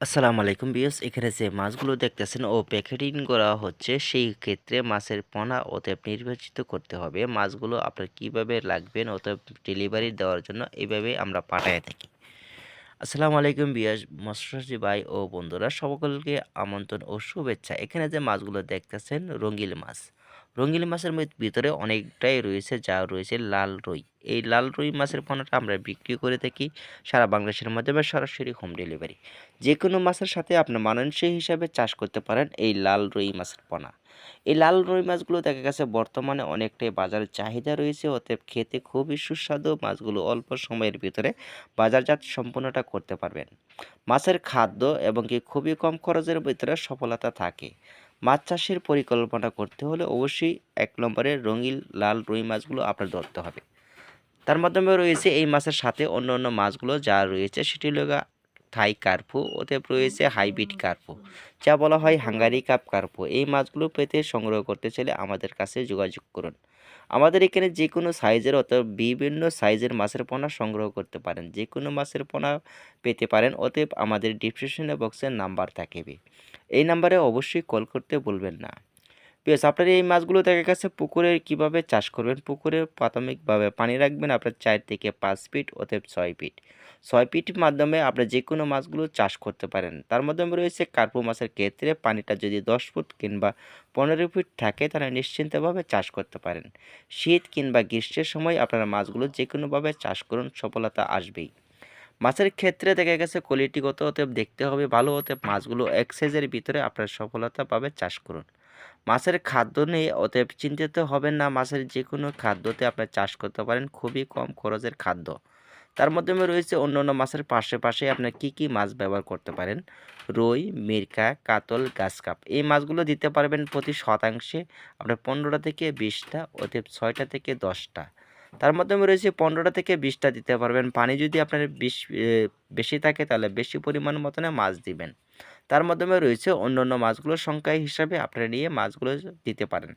আসসালামু আলাইকুম বিয়স এখানে যে মাছগুলো দেখতেছেন, ও প্যাকেটিং করা হচ্ছে, সেই ক্ষেত্রে মাছের পোনা অতএব নির্বাচিত করতে হবে। মাছগুলো আপনার কীভাবে লাগবেন অতএব ডেলিভারি দেওয়ার জন্য এইভাবে আমরা পাঠায় থাকি। আসসালামু আলাইকুম বিয়াস মৎস্যজী ভাই ও বন্ধুরা, সকলকে আমন্ত্রণ ও শুভেচ্ছা। এখানে যে মাছগুলো দেখতেছেন রঙ্গিল মাছ। রঙ্গিল মাছের ভিতরে অনেকটাই রয়েছে, যা রয়েছে লাল রুই। এই লাল রুই মাছের পোনাটা আমরা বিক্রি করে থাকি সারা বাংলাদেশের মাধ্যমে সরাসরি হোম ডেলিভারি যে কোনো মাছের সাথে আপনি মানানসই হিসাবে চাষ করতে পারেন এই লাল রুই মাছের পোনা। এই লাল রুই মাছগুলো দেখা গেছে বর্তমানে অনেকটাই বাজারে চাহিদা রয়েছে, অতএব খেতে খুবই সুস্বাদু। মাছগুলো অল্প সময়ের ভিতরে বাজারজাত সম্পূর্ণটা করতে পারবেন। মাছের খাদ্য এবং কি খুবই কম খরচের ভিতরে সফলতা থাকে। মাছ চাষের পরিকল্পনা করতে হলে অবশ্যই এক নম্বরে রঙিন লাল রুই মাছগুলো আপনার ধরতে হবে। তার মাধ্যমে রয়েছে এই মাছের সাথে অন্য অন্য মাছগুলো যা রয়েছে, সেটি হলো থাই কার্পু, ওতে রয়েছে হাইব্রিড কার্পু, যা বলা হয় হাঙ্গারি কাপ কার্পু। এই মাছগুলো পেতে সংগ্রহ করতে চাইলে আমাদের কাছে যোগাযোগ করুন। আমাদের এখানে যে কোনো সাইজের অত বিভিন্ন সাইজের মাছের পোনা সংগ্রহ করতে পারেন। যে কোনো মাছের পোনা পেতে পারেন, অতএব আমাদের ডিসক্রিপশন বক্সের নাম্বার থাকবে এই নাম্বারে অবশ্যই কল করতে বলবেন না। বেশ আপনার এই মাছগুলো দেখা গেছে পুকুরে কীভাবে চাষ করবেন? পুকুরে প্রাথমিকভাবে পানি রাখবেন আপনার চার থেকে পাঁচ ফিট অতএব ছয় ফিট ছয় ফিট মাধ্যমে আপনি যে কোনো মাছগুলো চাষ করতে পারেন। তার মাধ্যমে রয়েছে কার্পু মাছের ক্ষেত্রে পানিটা যদি দশ ফুট কিংবা পনেরো ফিট থাকে, তাহলে নিশ্চিন্তভাবে চাষ করতে পারেন। শীত কিংবা গ্রীষ্মের সময় আপনারা মাছগুলো যে কোনোভাবে চাষ করুন, সফলতা আসবেই। মাছের ক্ষেত্রে দেখা গেছে কোয়ালিটিগত অতএব দেখতে হবে ভালো, অতএব মাছগুলো এক সাইজের ভিতরে আপনার সফলতাভাবে চাষ করুন। মাছের খাদ্য নিয়ে অতএব চিন্তিত হবেন না। মাছের যে কোনো খাদ্যতে আপনি চাষ করতে পারেন, খুবই কম খরচের খাদ্য। তার মাধ্যমে রয়েছে অন্য অন্য মাছের পাশে পাশে আপনি কি কি মাছ ব্যবহার করতে পারেন? রুই, মিরকা, কাতল, গাছকাপ। এই মাছগুলো দিতে পারবেন প্রতি শতাংশে আপনার পনেরোটা থেকে বিশটা, অতএব ছয়টা থেকে দশটা। তার মাধ্যমে রয়েছে পনেরোটা থেকে বিশটা দিতে পারবেন। পানি যদি আপনার বেশি থাকে তাহলে বেশি পরিমাণ মতনে মাছ দিবেন। তার মাধ্যমে রয়েছে অন্য অন্য মাছগুলোর সংখ্যা হিসাবে আপনারা নিয়ে মাছগুলো দিতে পারেন।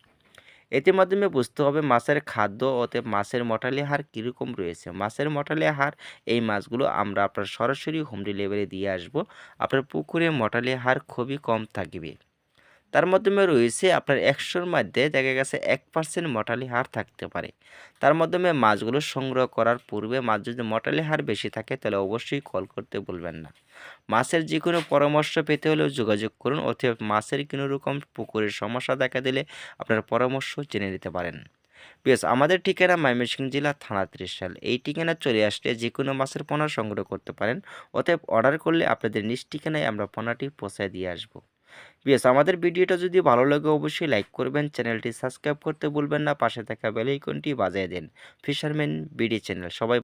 এতে মাধ্যমে বুঝতে হবে মাছের খাদ্য অতএব মাছের মটালি হার কীরকম রয়েছে। মাছের মটালি হার এই মাছগুলো আমরা আপনার সরাসরি হোম ডেলিভারি দিয়ে আসব। আপনার পুকুরে মটালি হার খুবই কম থাকবে। তার মাধ্যমে রয়েছে আপনার একশোর মধ্যে দেখা গেছে এক পার্সেন্ট মটালি হার থাকতে পারে। তার মাধ্যমে মাছগুলো সংগ্রহ করার পূর্বে মাছ যদি মটালি হার বেশি থাকে, তাহলে অবশ্যই কল করতে বলবেন না। মাছের যে কোনো পরামর্শ পেতে হলেও যোগাযোগ করুন, অথবা মাছের কোনো রকম পুকুরের সমস্যা দেখা দিলে আপনার পরামর্শ জেনে নিতে পারেন। বেশ, আমাদের ঠিকানা ময়মনসিংহ জেলা থানা ত্রিশাল। এই ঠিকানা চলে আসলে যে কোনো মাছের পোনা সংগ্রহ করতে পারেন, অতএব অর্ডার করলে আপনাদের নিজ ঠিকানায় আমরা পোনাটি পৌঁছায় দিয়ে আসব। বেশ আমাদের ভিডিওটা যদি ভালো লাগে অবশ্যই লাইক করবেন, চ্যানেলটি সাবস্ক্রাইব করতে ভুলবেন না, পাশে থাকা বেল আইকনটি বাজিয়ে দিন। ফিশারম্যান বিডি চ্যানেল সবাই